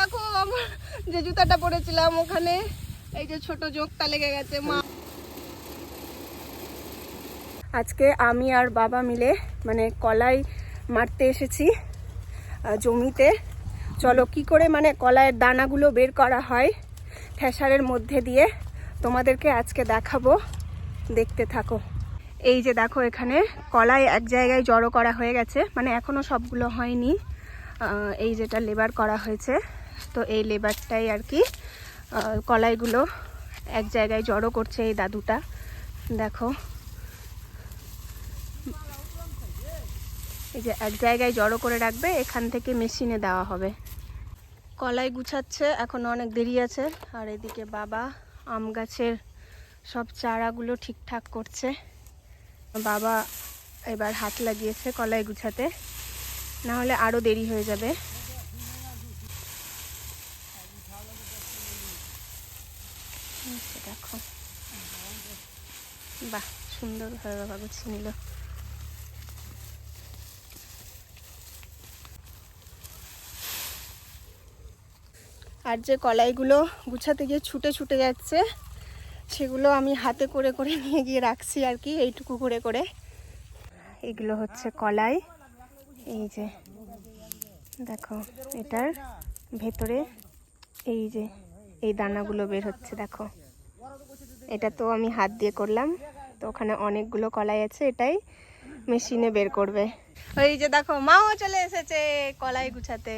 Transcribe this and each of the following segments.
দেখো আমার যে জুতাটা পরেছিলাম ওখানে। এই যে ছোট জোকটা লেগে গেছে, মা। আজকে আমি আর বাবা মিলে মানে কলাই মারতে এসেছি জমিতে। চলো, কি করে মানে কলাইয়ের দানাগুলো বের করা হয় ঠেসারের মধ্যে দিয়ে, তোমাদেরকে আজকে দেখাবো। দেখতে থাকো। এই যে দেখো, এখানে কলাই এক জায়গায় জড়ো করা হয়ে গেছে মানে এখনও সবগুলো হয়নি। এই যেটা লেবার করা হয়েছে। তো এই লেবারটাই আর কি কলাইগুলো এক জায়গায় জড়ো করছে এই দাদুটা। দেখো। এই যে এক জায়গায় জড়ো করে রাখবে, এখান থেকে মেশিনে দেওয়া হবে। কলাই গুছাচ্ছে, এখনও অনেক দেরি আছে। আর এদিকে বাবা আম গাছের সব চারাগুলো ঠিকঠাক করছে। বাবা এবার হাত লাগিয়েছে কলাই গুছাতে। নাহলে আরও দেরি হয়ে যাবে এই যে দেখো। বাহ সুন্দরভাবে বাবা গুছিয়ে নিল। আর যে কলাইগুলো গুছাতে গিয়ে ছুটে ছুটে যাচ্ছে, সেগুলো আমি হাতে করে করে নিয়ে গিয়ে রাখছি আর কি, এইটুকু করে করে। এগুলো হচ্ছে কলাই। এই যে, দেখো, এটার ভেতরে এই যে, এই দানাগুলো বের হচ্ছে, দেখো। এটা তো আমি হাত দিয়ে করলাম। তো ওখানে অনেকগুলো কলাই আছে এটাই মেশিনে বের করবে। ওই যে দেখো মাও চলে এসেছে কলাই গুছাতে।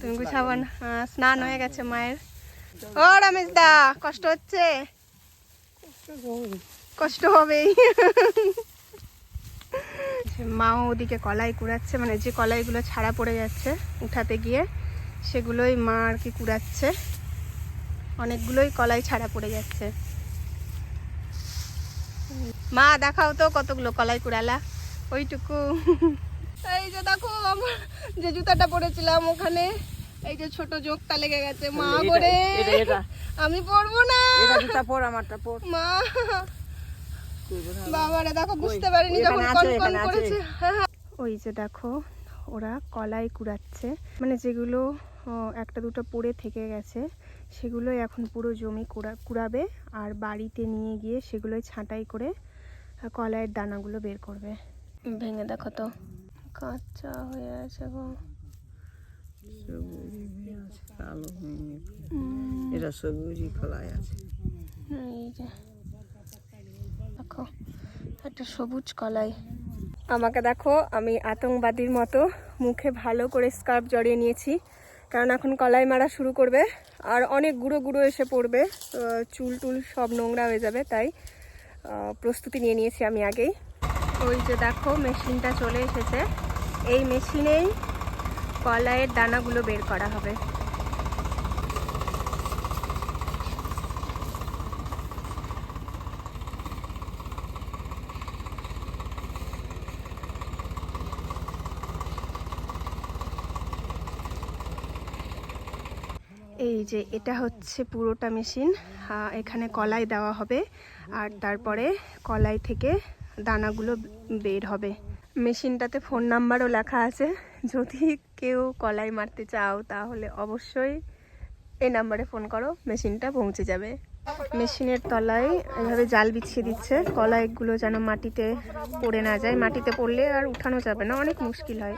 তুমি গুছাবো না? হ্যাঁ, স্নান হয়ে গেছে মায়ের। ও রমেশ দা কষ্ট হচ্ছে? কষ্ট হবেই। মাও ওদিকে কলাই কুড়াচ্ছে মানে যে কলাইগুলো ছাড়া পড়ে যাচ্ছে উঠাতে গিয়ে সেগুলোই মা আর কি কুড়াচ্ছে। অনেকগুলোই কলাই ছাড়া পড়ে যাচ্ছে। মা দেখাও তো কতগুলো কলাই কুড়ালা। ওইটুকু। এই যে দেখো আমার যে জুতাটা পরেছিলাম ওখানে এই যে ছোট জোকটা লেগে গেছে। মা করে আমি পরবো না। জুতা পর আমারটা পর। মা। বাবারে দেখো বুঝতে পারিনি যখন এখানে আছে। করেছে। ওই যে দেখো ওরা কলাই কুড়াচ্ছে। মানে যেগুলো একটা দুটো পড়ে থেকে গেছে। সেগুলোই এখন পুরো জমি কুড়া কুড়াবে আর বাড়িতে নিয়ে গিয়ে সেগুলোই ছাঁটাই করে কলাইয়ের দানাগুলো বের করবে। ভেঙে দেখো তো কাঁচা হয়ে আছে গো। এটা সবুজই কলাই আছে। এই যে দেখো একটা সবুজ কলাই। আমাকে দেখো আমি আতঙ্কবাদীর মতো মুখে ভালো করে স্কার্ফ জড়িয়ে নিয়েছি। কারণ এখন কলাই মারা শুরু করবে। আর অনেক গুঁড়ো গুঁড়ো এসে পড়বে। চুল টুল সব নোংরা হয়ে যাবে, তাই প্রস্তুতি নিয়ে নিয়েছি আমি আগেই। ওই যে দেখো, মেশিনটা চলে এসেছে। এই মেশিনেই কলাইয়ের দানাগুলো বের করা হবে। এই যে এটা হচ্ছে পুরোটা মেশিন এখানে কলাই দেওয়া হবে আর তারপরে কলাই থেকে দানাগুলো বের হবে। মেশিনটাতে ফোন নাম্বারও লেখা আছে, যদি কেউ কলাই মারতে চাও তাহলে অবশ্যই এই নাম্বারে ফোন করো, মেশিনটা পৌঁছে যাবে। মেশিনের তলায় এভাবে জাল বিছিয়ে দিচ্ছে, কলাইগুলো যেন মাটিতে পড়ে না যায়। মাটিতে পড়লে আর উঠানো যাবে না, অনেক মুশকিল হয়।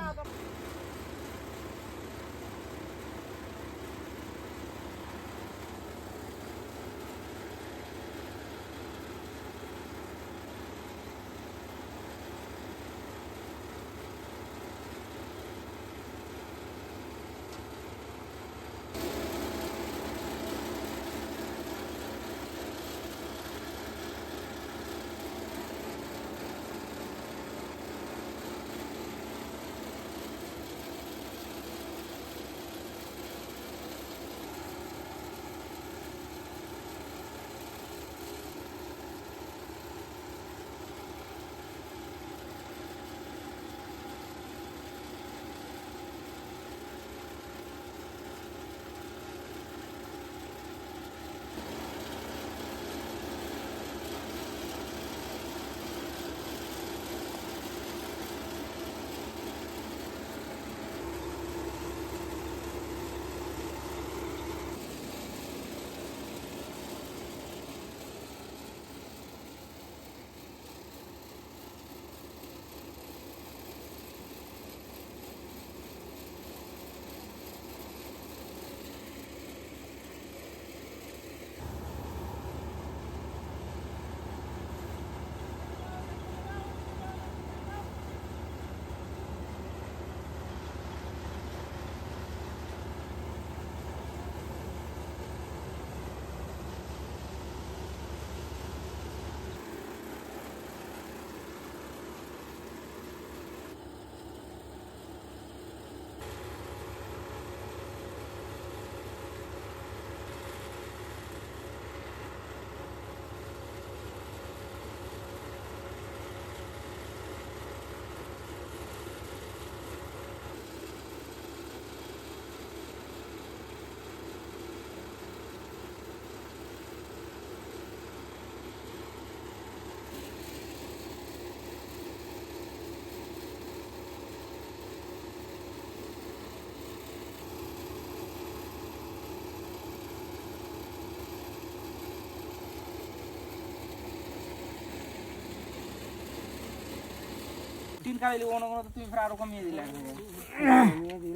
তিন অন্য কোনো তুমি ফের আরও কমিয়ে দিলে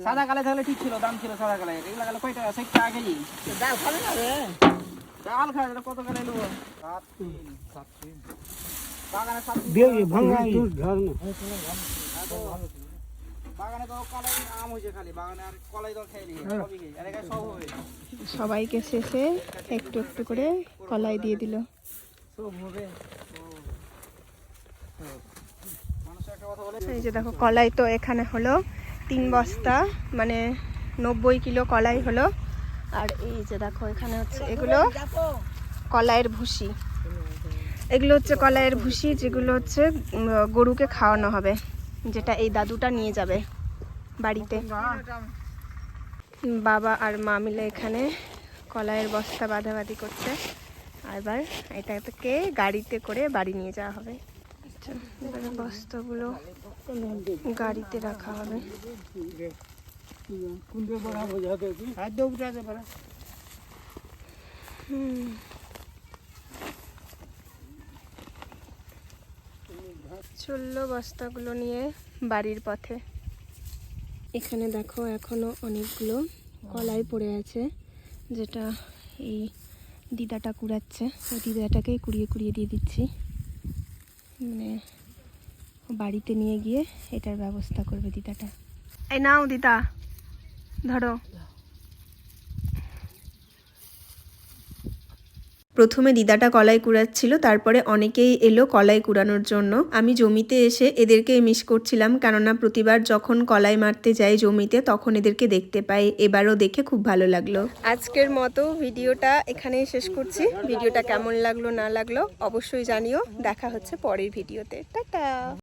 সাদা কালাই থাকলে ঠিক ছিল দাম ছিল সাদা কালাই। এগুলা কালে কয় টাকা? ষাট টাকা কেজি। ডাল খাবে না রে। ডাল খায় কত কালাই নেব? সাত তিন সাত তিন বাগানে সাত সব সবাইকে শেষে একটু একটু করে কলাই দিয়ে দিল। সব হবে। এই যে দেখো, কলাই তো এখানে হলো তিন বস্তা মানে নব্বই কিলো কলাই হলো। আর এই যে দেখো, এখানে হচ্ছে এগুলো কলাইয়ের ভুসি। এগুলো হচ্ছে কলাইয়ের ভুসি, যেগুলো হচ্ছে গরুকে খাওয়ানো হবে, যেটা এই দাদুটা নিয়ে যাবে বাড়িতে। বাবা আর মা মিলে এখানে কলাইয়ের বস্তা বাঁধাবাঁধি করছে আবার এটাকে গাড়িতে করে বাড়ি নিয়ে যাওয়া হবে। আচ্ছা, এবারে বস্তাগুলো গাড়িতে রাখা হবে। হুম। বস্তাগুলো নিয়ে বাড়ির পথে। এখানে দেখো এখনও অনেকগুলো কলাই পড়ে আছে যেটা এই দিদাটা কুড়াচ্ছে। ওই দিদাটাকেই কুড়িয়ে কুড়িয়ে দিয়ে দিচ্ছি। মানে বাড়িতে নিয়ে গিয়ে এটার ব্যবস্থা করবে দিদাটা। এই নাও দিদা ধরো। প্রথমে দিদাটা কলাই কুড়াচ্ছিল, তারপরে অনেকেই এলো কলাই কুড়ানোর জন্য। আমি জমিতে এসে এদেরকে মিস করছিলাম, কেননা প্রতিবার যখন কলাই মারতে যাই জমিতে, তখন এদেরকে দেখতে পাই। এবারও দেখে খুব ভালো লাগল। আজকের মতো ভিডিওটা এখানেই শেষ করছি। ভিডিওটা কেমন লাগল, না লাগল, অবশ্যই জানিও। দেখা হচ্ছে পরের ভিডিওতে। টাটা!